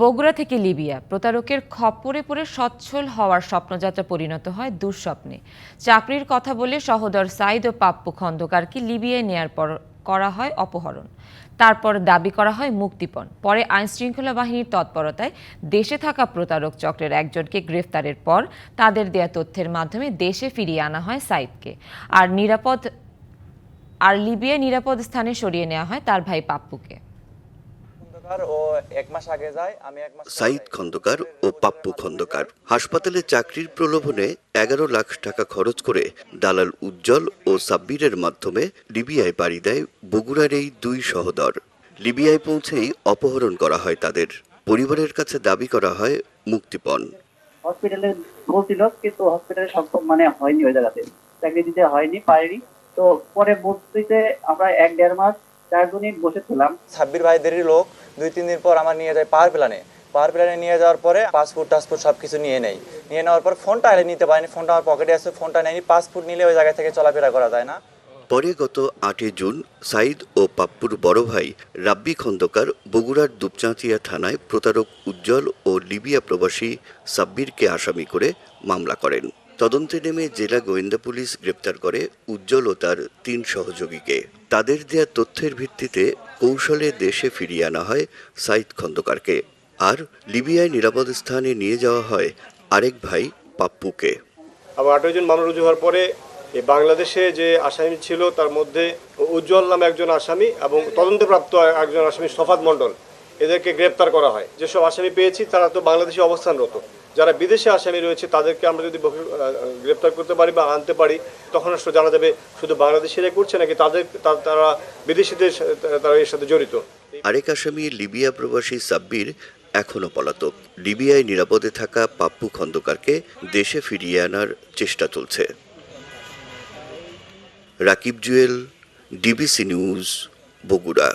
বগুড়া থেকে লিবিয়া। প্রতারকের খপ্পরে পড়ে সচ্ছল হওয়ার স্বপ্নযাত্রা পরিণত হয় দুঃস্বপ্নে। চাকরির কথা বলে সহোদর সাইদ ও পাপ্পু খন্দকারকে লিবিয়ায় নেয়ার পর করা হয় অপহরণ। তারপর দাবি করা হয় মুক্তিপণ। পরে আইনশৃঙ্খলা বাহিনীর তৎপরতায় দেশে থাকা প্রতারক চক্রের একজনকে গ্রেফতারের পর তাদের দেয়া তথ্যের মাধ্যমে দেশে ফিরিয়ে আনা হয় সাইদকে। আর নিরাপদ, আর লিবিয়ায় নিরাপদ স্থানে সরিয়ে নেওয়া হয় তার ভাই পাপ্পুকে। সাইদ খন্দকার ও পাপ্পু খন্দকার হাসপাতালে চাকরির প্রলোভনে এগারো লাখ টাকা খরচ করে দালাল উজ্জ্বল ও সাব্বিরের মাধ্যমে লিবিয়ায় পাড়ি দেয় বগুড়ার এই দুই সহদর। লিবিয়ায় পৌঁছেই অপহরণ করা হয় তাদের। পরিবারের কাছে দাবি করা হয় মুক্তিপণ। হসপিটালে বলছিল কিন্তু হসপিটালে সম্ভব মানে হয়নি ওই জায়গাতে। চাকরি দিতে হয়নি পারেনি তো পরে ভর্তিতে আমরা এক দেড় মাস চার দিনই বসেছিলাম সাব্বির ভাইদেরই লোক দুই, তিন দিন পর আমার নিয়ে যায় পাওয়ার প্ল্যানে। পাওয়ার প্ল্যানে নিয়ে যাওয়ার পরে পাসপোর্ট, টাসপোর্ট সব কিছু নিয়ে নেই। নিয়ে নেওয়ার পর ফোনটা আরে নিতে পারিনি, ফোনটা আমার পকেটে আছে, ফোনটা নেয়নি, পাসপোর্ট নিলে ওই জায়গা থেকে চলাফেরা করা যায় না। পরে গত আটই জুন, সাইদ ও পাপ্পুর বড় ভাই রাব্বি খন্দকার বগুড়ার দুপচাঁচিয়া থানায় প্রতারক উজ্জ্বল ও লিবিয়া প্রবাসী সাব্বিরকে আসামি করে মামলা করেন। তদন্তে নেমে জেলা গোয়েন্দা পুলিশ গ্রেপ্তার করে উজ্জ্বল ও তার তিন সহযোগীকে। তাদের দেয়া তথ্যের ভিত্তিতে কৌশলে দেশে ফিরিয়ে আনা হয় সাইদ খন্দকারকে। আর লিবিয়ায় নিরাপদ স্থানে নিয়ে যাওয়া হয় আরেক ভাই পাপ্পুকে। আবার আঠারো জন মামলা রুজু হওয়ার পরে বাংলাদেশে যে আসামি ছিল, তার মধ্যে উজ্জ্বল নামে একজন আসামি এবং তদন্তপ্রাপ্ত একজন আসামি সফাত মণ্ডল। এদেরকে গ্রেপ্তার করা হয়। যেসব আসামি পেয়েছি, তারা তো বাংলাদেশে অবস্থানরত। যারা বিদেশে আসামি রয়েছে, তাদেরকে আমরা যদি গ্রেপ্তার করতে পারি বা আনতে পারি, তখন আসলে জানা যাবে শুধু বাংলাদেশিরাই করছে নাকি তাদের তারা বিদেশিদের তারা এর সাথে জড়িত। আরেক আসামি লিবিয়া প্রবাসী সাব্বির এখনও পলাতক। লিবিয়ায় নিরাপদে থাকা পাপ্পু খন্দকারকে দেশে ফিরিয়ে আনার চেষ্টা চলছে। Rakib Jewel, DBC news, Bogura.